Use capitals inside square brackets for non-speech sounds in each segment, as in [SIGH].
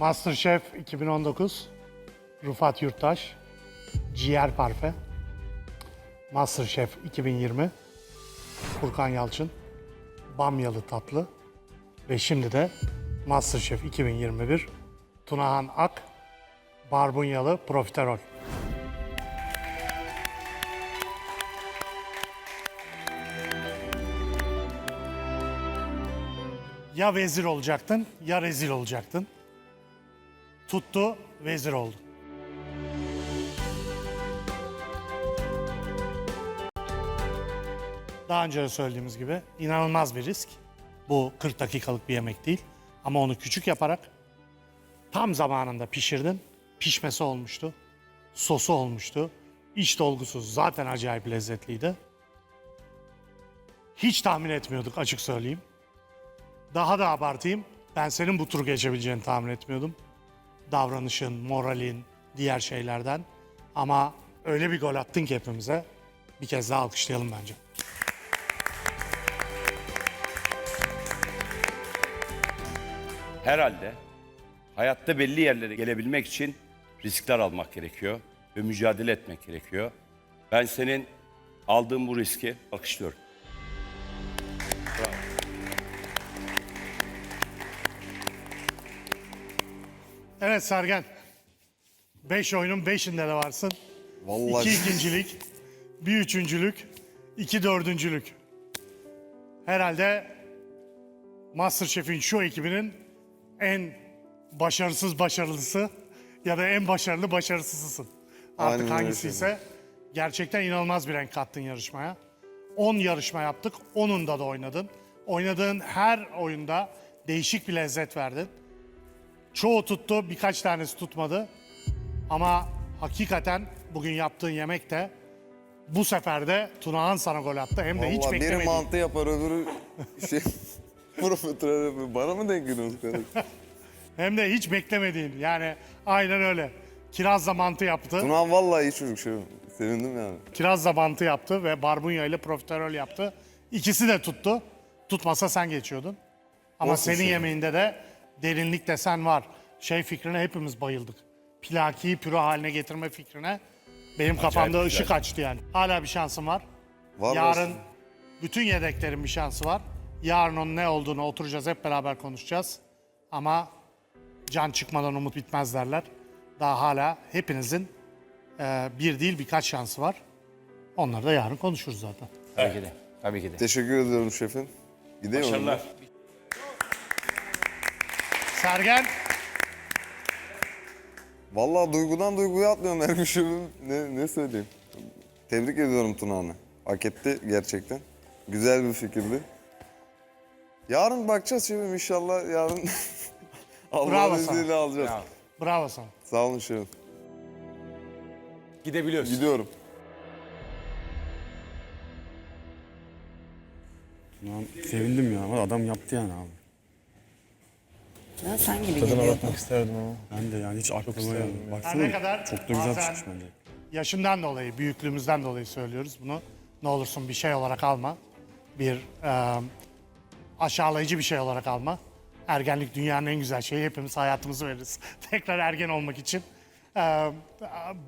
Masterchef 2019 Rufat Yurttaş Ciğer Parfe Masterchef 2020 Furkan Yalçın Bamyalı Tatlı ve şimdi de Masterchef 2021 Tunahan Ak Barbunyalı Profiterol. Ya vezir olacaktın ya rezil olacaktın. Tuttu, vezir oldu. Daha önce de söylediğimiz gibi inanılmaz bir risk. Bu 40 dakikalık bir yemek değil. Ama onu küçük yaparak tam zamanında pişirdin. Pişmesi olmuştu. Sosu olmuştu. İç dolgusu zaten acayip lezzetliydi. Hiç tahmin etmiyorduk açık söyleyeyim. Daha da abartayım. Ben senin bu turu geçebileceğini tahmin etmiyordum. Davranışın, moralin, diğer şeylerden. Ama öyle bir gol attın ki hepimize. Bir kez daha alkışlayalım bence. Herhalde hayatta belli yerlere gelebilmek için riskler almak gerekiyor ve mücadele etmek gerekiyor. Ben senin aldığın bu riski alkışlıyorum. Evet Sergen. Beş oyunun beşinde de varsın. Vallahi İki ikincilik, bir üçüncülük, iki dördüncülük. Herhalde Masterchef'in şu ekibinin en başarısız başarılısı ya da en başarılı başarısızısın. Artık Aynen öyle hangisi ise gerçekten inanılmaz bir renk kattın yarışmaya. 10 yarışma yaptık, 10'unda da oynadın. Oynadığın her oyunda değişik bir lezzet verdin. Çoğu tuttu, birkaç tanesi tutmadı. Ama hakikaten bugün yaptığın yemek de bu sefer de Tunahan sana gol attı. Hem de hiç Vallahi biri beklemediğin. mantı yapar öbürü şey [LAUGHS] profiterol yapıyor. Bana mı denk geliyorsunuz [LAUGHS] kardeşim? Hem de hiç beklemediğin. Yani aynen öyle. Kirazla mantı yaptı. Tunan vallahi iyi çocuk şey. Sevindim yani. Kirazla mantı yaptı ve barbunya ile profiterol yaptı. İkisi de tuttu. Tutmasa sen geçiyordun. Ama Olsun senin şimdi. yemeğinde de derinlik desen var. Şey fikrine hepimiz bayıldık. Plakiyi püre haline getirme fikrine benim kafamda güzel. ışık açtı yani. Hala bir şansım var. Var Yarın olsun. bütün yedeklerin bir şansı var. Yarın onun ne olduğunu oturacağız hep beraber konuşacağız. Ama can çıkmadan umut bitmez derler. Daha hala hepinizin e, bir değil birkaç şansı var. Onları da yarın konuşuruz zaten. Tabii ki de. Tabii ki de. Teşekkür ediyorum şefim. Gidiyor Başarılar. Sergen Vallahi duygudan duyguya atlıyorum [LAUGHS] her şefim. Ne, ne söyleyeyim? Tebrik ediyorum Tunağan'ı. Hak etti gerçekten. Güzel bir fikirdi. Yarın bakacağız şefim inşallah yarın [LAUGHS] Bravo Allah'ın sana. izniyle alacağız. Bravo. bravo sana. Sağ olun şefim. Gidebiliyoruz. Gidiyorum. Lan sevindim ya. Ama Adam yaptı yani abi. Ya sen gibi Tadına geliyor. bakmak isterdim ama. Ben de yani hiç aklıma yani. Baksana ne kadar çok da güzel bazen- pişmiş bence. Yaşından dolayı, büyüklüğümüzden dolayı söylüyoruz bunu. Ne olursun bir şey olarak alma. Bir e, aşağılayıcı bir şey olarak alma. Ergenlik dünyanın en güzel şeyi. Hepimiz hayatımızı veririz. [LAUGHS] Tekrar ergen olmak için. E,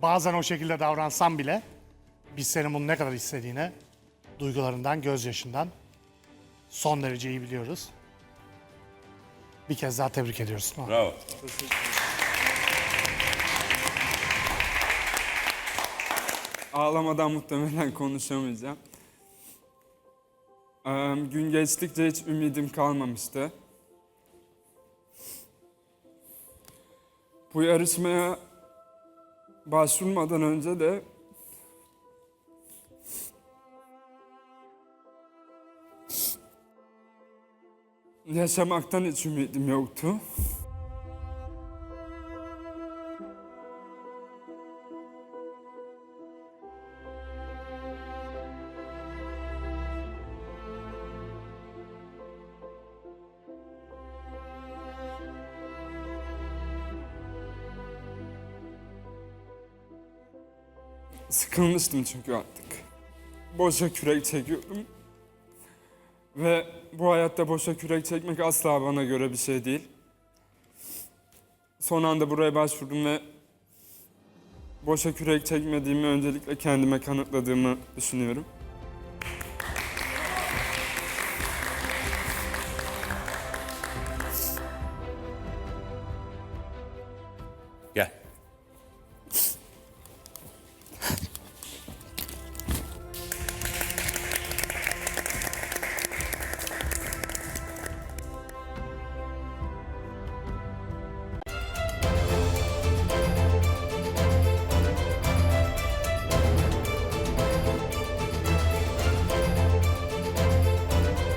bazen o şekilde davransam bile biz senin bunu ne kadar istediğine duygularından, gözyaşından son derece iyi biliyoruz. Bir kez daha tebrik ediyoruz. Bravo. Ağlamadan muhtemelen konuşamayacağım. Ee, gün geçtikçe hiç ümidim kalmamıştı. Bu yarışmaya başvurmadan önce de yaşamaktan hiç ümidim yoktu. Sıkılmıştım çünkü artık. Boşa kürek çekiyordum. Ve bu hayatta boşa kürek çekmek asla bana göre bir şey değil. son anda buraya başvurdum ve boşa kürek çekmediğimi öncelikle kendime kanıtladığımı düşünüyorum.